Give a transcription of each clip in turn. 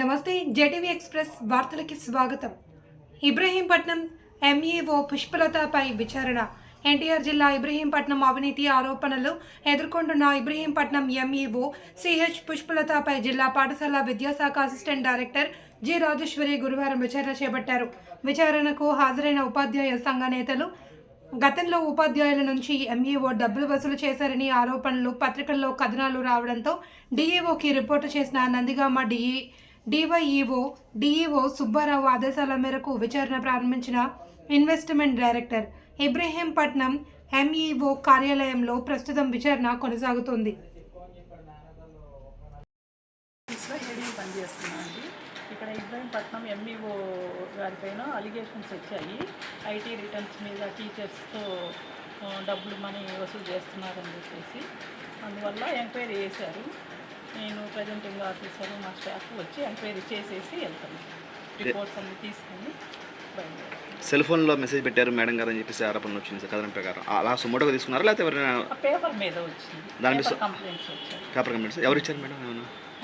నమస్తే JTV express వార్తలకి స్వాగతం. Ibrahimpatnam MEO పుష్పలతపై విచారణ. ఎన్టీఆర్ జిల్లా ఇబ్రహీంపట్నం అవినీతి ఆరోపణలు ఎదుర్కొంటున్న ఇబ్రహీంపట్నం ఎంఈఓ సిహెచ్ పుష్పలతపై జిల్లా పాఠశాల విద్యాశాఖ అసిస్టెంట్ డైరెక్టర్ జి రాజేశ్వరి గురువారం విచారణ చేపట్టారు. విచారణకు హాజరైన ఉపాధ్యాయ సంఘ నేతలు గతంలో ఉపాధ్యాయుల నుంచి ఎంఈఓ డబ్బులు వసూలు చేశారని ఆరోపణలు పత్రికల్లో కథనాలు రావడంతో డీఈఓకి రిపోర్టు చేసిన Nandigama DE DyEO DEO Subbarao ఆదేశాల మేరకు విచారణ ప్రారంభించిన ఇన్వెస్ట్మెంట్ డైరెక్టర్ ఇబ్రహీంపట్నం ఎంఈఓ కార్యాలయంలో ప్రస్తుతం విచారణ కొనసాగుతోంది. ఆఫీస్లో ఇక్కడ ఇబ్రహీంపట్నం ఎంఈఓ గారిపైన అలిగేషన్స్ వచ్చాయి. ఐటీ రిటర్న్స్ మీద టీచర్స్తో డబ్బులు మనీ వసూలు చేస్తున్నారని చెప్పేసి అందువల్ల ఎంక్వైరీ చేశారు. నేను ప్రజెంటింగ్ ఆఫీసర్ మా స్టాఫ్ వచ్చి ఎంక్వైరీ చేసేసి వెళ్తాను రిపోర్ట్స్ అన్ని తీసుకొని సెల్ ఫోన్లో మెసేజ్ పెట్టారు మేడం గారు అని చెప్పేసి ఆరోపణలు వచ్చింది సార్ కథనం ప్రకారం. అలా సుమోటోగా తీసుకున్నారా లేకపోతే ఎవరైనా పేపర్ మీద వచ్చింది. దాని మీద కంప్లైంట్స్ వచ్చాయి. Paper complaints. ఎవరు ఇచ్చారు మేడం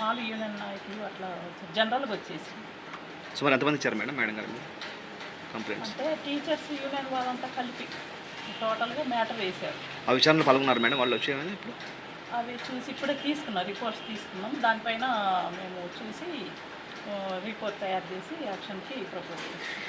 మామూలు యూనియన్ నాయకులు అట్లా జనరల్గా వచ్చేసి సుమారు ఎంతమంది ఇచ్చారు మేడం మేడం గారు? కంప్లైంట్స్. అంటే టీచర్స్ యూనియన్ వాళ్ళంతా కలిపి టోటల్గా మ్యాటర్ వేశారు. ఆ విచారణలో పాల్గొన్నారు మేడం వాళ్ళు వచ్చేమని ఇప్పుడు? అవి చూసి ఇప్పుడే తీసుకున్నాం రిపోర్ట్స్ తీసుకున్నాం. దానిపైన మేము చూసి రిపోర్ట్ తయారు చేసి యాక్షన్కి ప్రపోజ్ చేస్తాం.